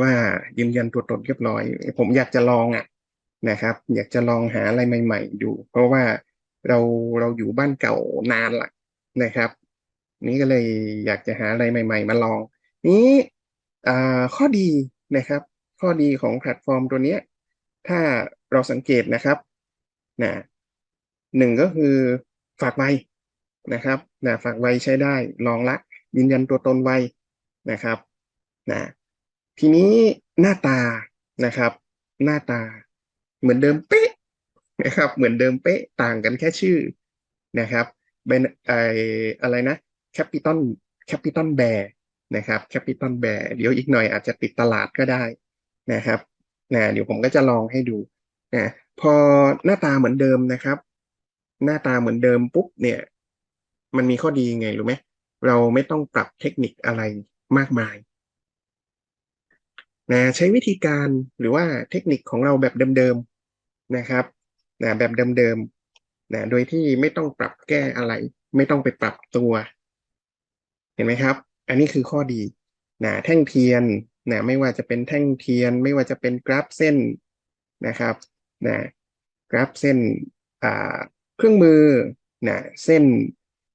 ว่ายืนยันตัวตนเรียบร้อย ผมอยากจะลองอะนะครับ อยากจะลองหาอะไรใหม่ ๆ ดู เพราะว่าเราเราอยู่บ้านเก่านานละนะครับ นี้ก็เลยอยากจะหาอะไรใหม่ ๆ มาลอง นี้อ่าข้อดีนะครับ ข้อดีของแพลตฟอร์มตัวนี้ถ้าเราสังเกตนะครับนะหนึ่งก็คือฝากไวนะครับนะฝากไวใช้ได้ลองละยืนยันตัวตนไวนะครับนะ ทีนี้หน้าตานะครับ หน้าตาเหมือนเดิมเป๊ะนะครับ เหมือนเดิมเป๊ะต่างกันแค่ชื่อนะครับเป็นไออะไรนะแคปิตอลแคปิตอลแบร์นะครับแคปิตอลแบร์เดี๋ยวอีกหน่อยอาจจะติดตลาดก็ได้นะครับนะเดี๋ยวผมก็จะลองให้ดูนะพอหน้าตาเหมือนเดิมนะครับ หน้าตาเหมือนเดิมปุ๊บเนี่ย มันมีข้อดีไงรู้ไหมเราไม่ต้องปรับเทคนิคอะไรมากมาย นะใช้วิธีการหรือว่าเทคนิคของเราแบบเดิมๆนะครับนะแบบเดิมๆนะโดยที่ไม่ต้องปรับแก้อะไร ไม่ต้องไปปรับตัว เห็นไหมครับ อันนี้คือข้อดีนะแท่งเทียนนะไม่ว่าจะเป็นแท่งเทียน ไม่ว่าจะเป็นกราฟเส้นนะครับนะกราฟเส้นเครื่องมือนะเส้น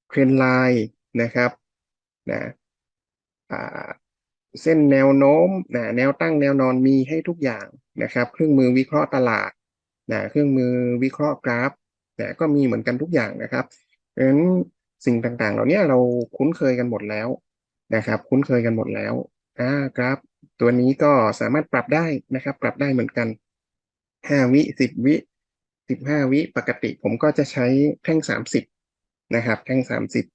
เทรนไลน์นะครับนะ เส้นแนวโน้มนะแนวตั้งแนวนอนมีให้ทุกอย่างนะครับ เครื่องมือวิเคราะห์ตลาดนะเครื่องมือวิเคราะห์กราฟนะก็มีเหมือนกันทุกอย่างนะครับเพราะฉะนั้นสิ่งต่างๆ เหล่านี้เราคุ้นเคยกันหมดแล้วนะครับ คุ้นเคยกันหมดแล้วอ่ากราฟตัวนี้ก็สามารถปรับได้นะครับ ปรับได้เหมือนกันห้าวิสิบวิสิบห้าวิปกติผมก็จะใช้แท่งสามสิบนะครับ แท่งสามสิบ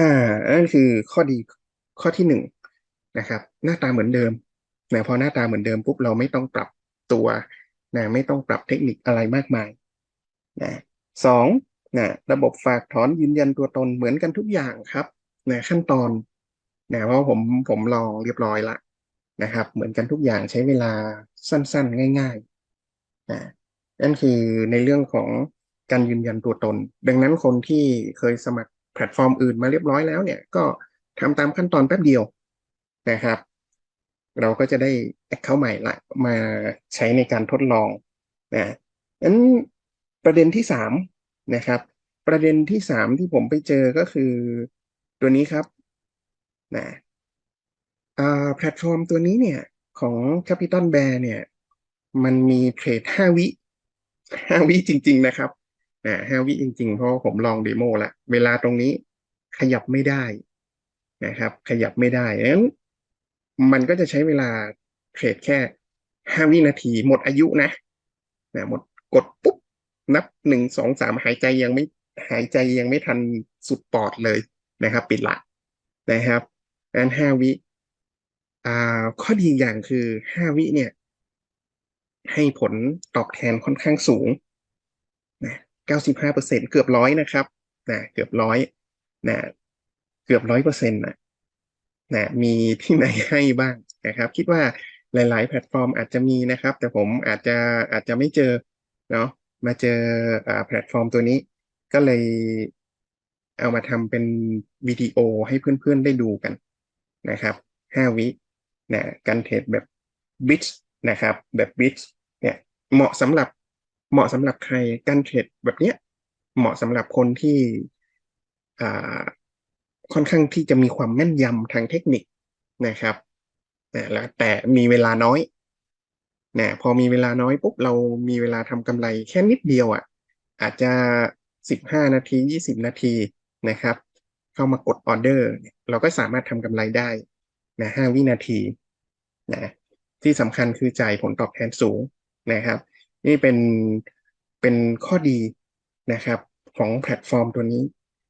อ่านั่นคือข้อดี ข้อที่หนึ่งนะครับ หน้าตาเหมือนเดิมนะพอหน้าตาเหมือนเดิมปุ๊บเราไม่ต้องปรับตัวนะไม่ต้องปรับเทคนิคอะไรมากมายนะสองนะระบบฝากถอนยืนยันตัวตนเหมือนกันทุกอย่างครับนะขั้นตอนนะเพราะผมผมลองเรียบร้อยละนะครับ เหมือนกันทุกอย่างใช้เวลาสั้นๆ ง่ายๆนะนั่นคือในเรื่องของการยืนยันตัวตน ดังนั้นคนที่เคยสมัครแพลตฟอร์มอื่นมาเรียบร้อยแล้วเนี่ยก็ ทำตามขั้นตอนแป๊บเดียวนะครับ เราก็จะได้แอคเคาใหม่ละมาใช้ในการทดลองนะนั้นประเด็นที่สามนะครับ ประเด็นที่สามที่ผมไปเจอก็คือตัวนี้ครับนะอ่าแพลตฟอร์มตัวนี้เนี่ยของ Capital Bear เนี่ย มันมีเทรดห้าวิห้าวิจริง ๆ นะครับอ่าห้าวิจริง ๆ เพราะผมลองเดโมละเวลาตรงนี้ขยับไม่ได้ นะครับ ขยับไม่ได้นั้นมันก็จะใช้เวลาเทรดแค่ห้าวินาที หมดอายุนะนะหมดกดปุ๊บ นับหนึ่งสองสามหายใจยังไม่หายใจยังไม่ทันสุดปอดเลยนะครับ ปิดละนะครับอันห้าวิอ่าข้อดีอย่างคือห้าวิเนี่ย ให้ผลตอบแทนค่อนข้างสูงนะเก้าสิบห้าเปอร์เซ็นเกือบร้อยนะครับนะเกือบร้อยนะ เกือบร้อยเปอร์เซ็นต์นะนะมีที่ไหนให้บ้างนะครับ คิดว่าหลาย ๆ แพลตฟอร์มอาจจะมีนะครับ แต่ผมอาจจะอาจจะไม่เจอเนาะมาเจออแพลตฟอร์มตัวนี้ ก็เลยเอามาทำเป็นวิดีโอให้เพื่อน ๆ ได้ดูกันนะครับห้าวินะการเทรดแบบบิชนะครับแบบบิชเนี่ยเหมาะสำหรับเหมาะสำหรับใครการเทรดแบบเนี้ยเหมาะสำหรับคนที่อ่า ค่อนข้างที่จะมีความแม่นยำทางเทคนิคนะครับนะแล้วแต่มีเวลาน้อยนะพอมีเวลาน้อยปุ๊บเรามีเวลาทำกำไรแค่นิดเดียวอะ อาจจะสิบห้านาทียี่สิบนาทีนะครับ เข้ามากดออเดอร์ เราก็สามารถทำกำไรได้นะห้าวินาทีนะที่สำคัญคือจ่ายผลตอบแทนสูงนะครับ นี่เป็นเป็นข้อดีนะครับของแพลตฟอร์มตัวนี้